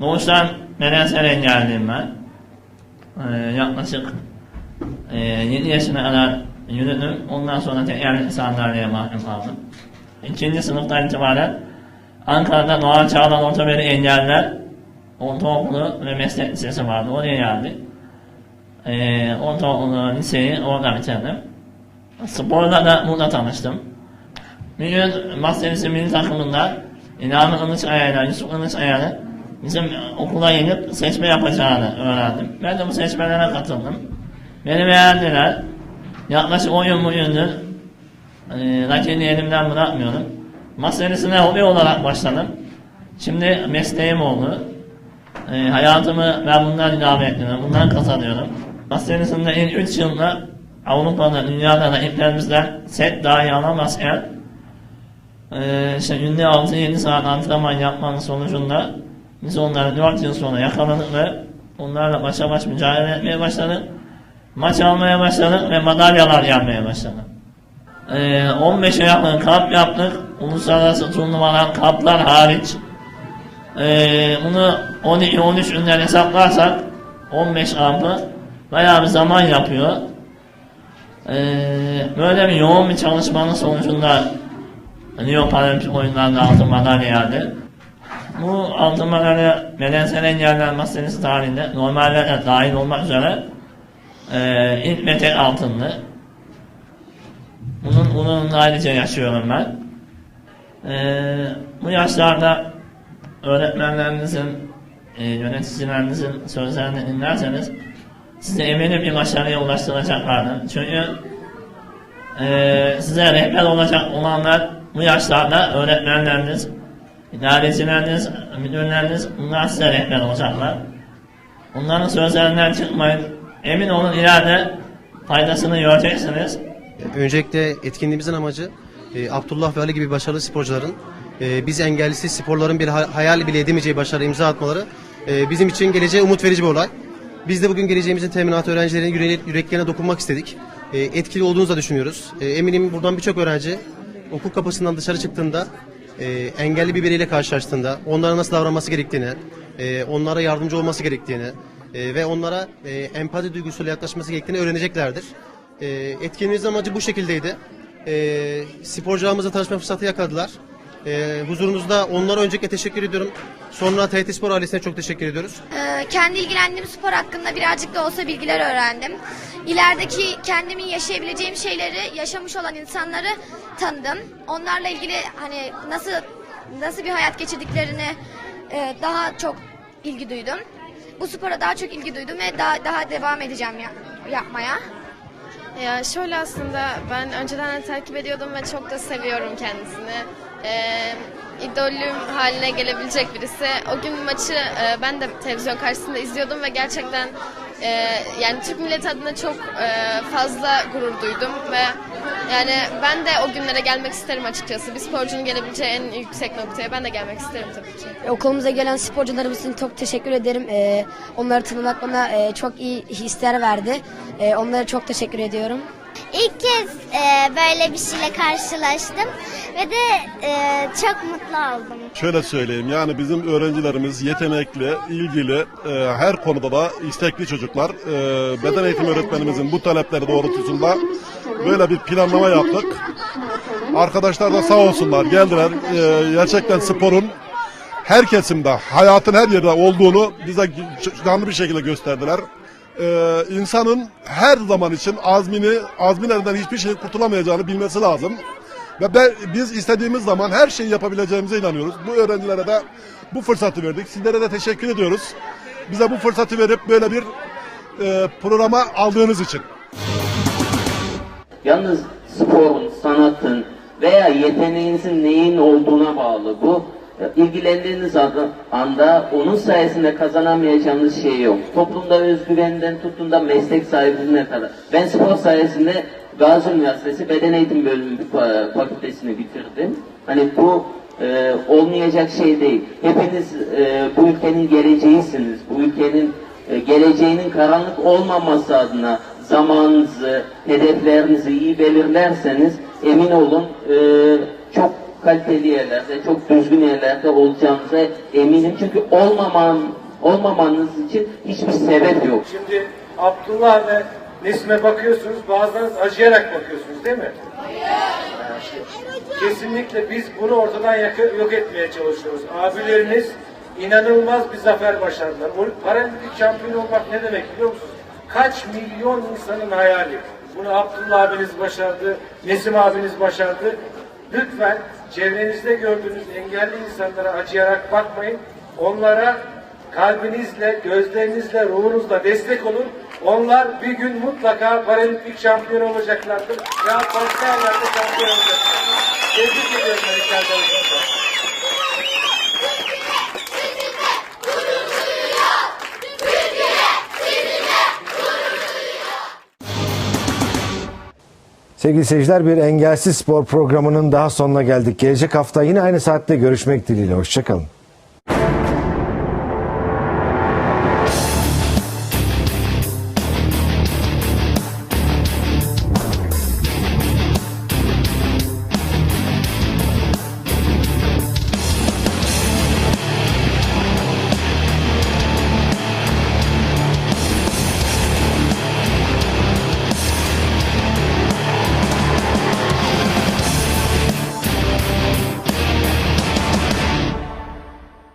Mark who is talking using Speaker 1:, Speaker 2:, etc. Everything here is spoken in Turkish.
Speaker 1: Doğuştan bedensel engelliyim ben. Ee, yaklaşık e, 7 yaşına kadar yürüdüm. Ondan sonra tekrar sandalyeye mahkum kaldım. İkinci sınıftan itibaren Ankara'da Doğan Çağlan Ortabeli Engeller Ortaokulu ve Meslek Lisesi vardı. Oraya geldik. Ee, ortaokulu, liseyi orada bitirdim. Sporla da burada tanıştım. Bir gün Masterisi milli takımında İlhami Kılıçayar'la Yusuf Kılıçayar'ı bizim okula gelip seçme yapacağını öğrendim. Ben de bu seçmelere katıldım. Beni beğendiler. Yaklaşık 10 yıl boyunca e, rakeni elimden bırakmıyorum. Masterisine hobi olarak başladım. Şimdi mesleğim oldu. E, hayatımı ben bundan idame ediyorum. Bundan kazanıyorum. Masterisinde ilk 3 yılda Avrupa'da, dünyada rakiplerimizden set dahi alamazken ee, işte günde 6-7 saat antrenman yapmanın sonucunda biz onları 4 yıl sonra yakaladık ve onlarla başa baş mücadele etmeye başladık. Maç almaya başladık ve madalyalar gelmeye başladı. Ee, 15'e yakın kamp yaptık. Uluslararası turnuvalar, kamplar hariç. Ee, bunu 12-13 günden hesaplarsak 15 kampı bayağı bir zaman yapıyor. Ee, böyle bir yoğun bir çalışmanın sonucunda Rio Paralimpik oyunlarında altın madalya geldi. Bu altın madalya bedensel engeller masterisi tarihinde normalde de dahil olmak üzere e, ilk ve tek. Bunun, bunun ayrıca yaşıyorum ben. E, bu yaşlarda öğretmenlerinizin, e, yöneticilerinizin sözlerini dinlerseniz size eminim bir başarıya ulaştıracaklardır. Çünkü ee, size rehber olacak olanlar bu yaşlarda öğretmenleriniz, idarecileriniz, müdürleriniz bunlar size rehber olacaklar. Onların sözlerinden çıkmayın. Emin olun ileride faydasını göreceksiniz.
Speaker 2: Öncelikle etkinliğimizin amacı e, Abdullah ve Ali gibi başarılı sporcuların e, biz engellisi sporların bir ha- hayal bile edemeyeceği başarı imza atmaları e, bizim için geleceğe umut verici bir olay. Biz de bugün geleceğimizin teminatı öğrencilerin yüre- yüreklerine dokunmak istedik. E, etkili olduğunuzu da düşünüyoruz. E, eminim buradan birçok öğrenci okul kapısından dışarı çıktığında e, engelli bir bireyle karşılaştığında onlara nasıl davranması gerektiğini, e, onlara yardımcı olması gerektiğini e, ve onlara e, empati duygusuyla yaklaşması gerektiğini öğreneceklerdir. E, etkinliğimizin amacı bu şekildeydi. E, sporcularımızla tanışma fırsatı yakaladılar. E, huzurunuzda onlara öncelikle teşekkür ediyorum. Sonra TRT Spor ailesine çok teşekkür ediyoruz.
Speaker 3: Ee, kendi ilgilendiğim spor hakkında birazcık da olsa bilgiler öğrendim. İlerideki kendimin yaşayabileceğim şeyleri yaşamış olan insanları tanıdım. Onlarla ilgili hani nasıl nasıl bir hayat geçirdiklerini e, daha çok ilgi duydum. Bu spora daha çok ilgi duydum ve daha daha devam edeceğim ya, yapmaya.
Speaker 4: Ya şöyle aslında ben önceden de takip ediyordum ve çok da seviyorum kendisini. Ee, idolüm haline gelebilecek birisi. O gün maçı e, ben de televizyon karşısında izliyordum ve gerçekten e, yani Türk milleti adına çok e, fazla gurur duydum ve yani ben de o günlere gelmek isterim açıkçası. Bir sporcunun gelebileceği en yüksek noktaya ben de gelmek isterim tabii ki.
Speaker 5: Okulumuza gelen sporcularımız için çok teşekkür ederim. Ee, onları tanımak bana e, çok iyi hisler verdi. Ee, onlara çok teşekkür ediyorum.
Speaker 6: İlk kez e, böyle bir şeyle karşılaştım ve de e, çok mutlu oldum.
Speaker 7: Şöyle söyleyeyim yani bizim öğrencilerimiz yetenekli, ilgili, e, her konuda da istekli çocuklar. E, beden eğitimi öğretmenimizin bu talepleri doğrultusunda böyle bir planlama yaptık. Arkadaşlar da sağ olsunlar geldiler. E, gerçekten sporun her kesimde, hayatın her yerde olduğunu bize canlı bir şekilde gösterdiler. Ee, insanın her zaman için azmini, azminlerden hiçbir şey kurtulamayacağını bilmesi lazım. Ve ben, biz istediğimiz zaman her şeyi yapabileceğimize inanıyoruz. Bu öğrencilere de bu fırsatı verdik. Sizlere de teşekkür ediyoruz. Bize bu fırsatı verip böyle bir e, programa aldığınız için.
Speaker 8: Yalnız sporun, sanatın veya yeteneğinizin neyin olduğuna bağlı bu. İlgilendiğiniz anda onun sayesinde kazanamayacağınız şey yok. Toplumda özgüvenden tutun da meslek sahibine kadar. Ben spor sayesinde Gazi Üniversitesi Beden Eğitim Bölümü fa- fakültesini bitirdim. Hani bu e, olmayacak şey değil. Hepiniz e, bu ülkenin geleceğisiniz. Bu ülkenin e, geleceğinin karanlık olmaması adına zamanınızı, hedeflerinizi iyi belirlerseniz emin olun e, çok kaliteli yerlerde, çok düzgün yerlerde olacağınıza eminim. Çünkü olmaman, olmamanız için hiçbir sebep yok.
Speaker 9: Şimdi Abdullah ve Nesime bakıyorsunuz, bazılarınız acıyarak bakıyorsunuz değil mi? Kesinlikle biz bunu ortadan yok etmeye çalışıyoruz. Abileriniz inanılmaz bir zafer başardılar. O Paralimpik şampiyon olmak ne demek biliyor musunuz? Kaç milyon insanın hayali. Bunu Abdullah abiniz başardı, Nesim abiniz başardı. Lütfen çevrenizde gördüğünüz engelli insanlara acıyarak bakmayın. Onlara kalbinizle, gözlerinizle, ruhunuzla destek olun. Onlar bir gün mutlaka paralimpik şampiyon olacaklardır. Ya başka yerlerde şampiyon olacaklardır. Tebrik ediyorum
Speaker 10: Sevgili seyirciler bir engelsiz spor programının daha sonuna geldik. Gelecek hafta yine aynı saatte görüşmek dileğiyle. Hoşçakalın.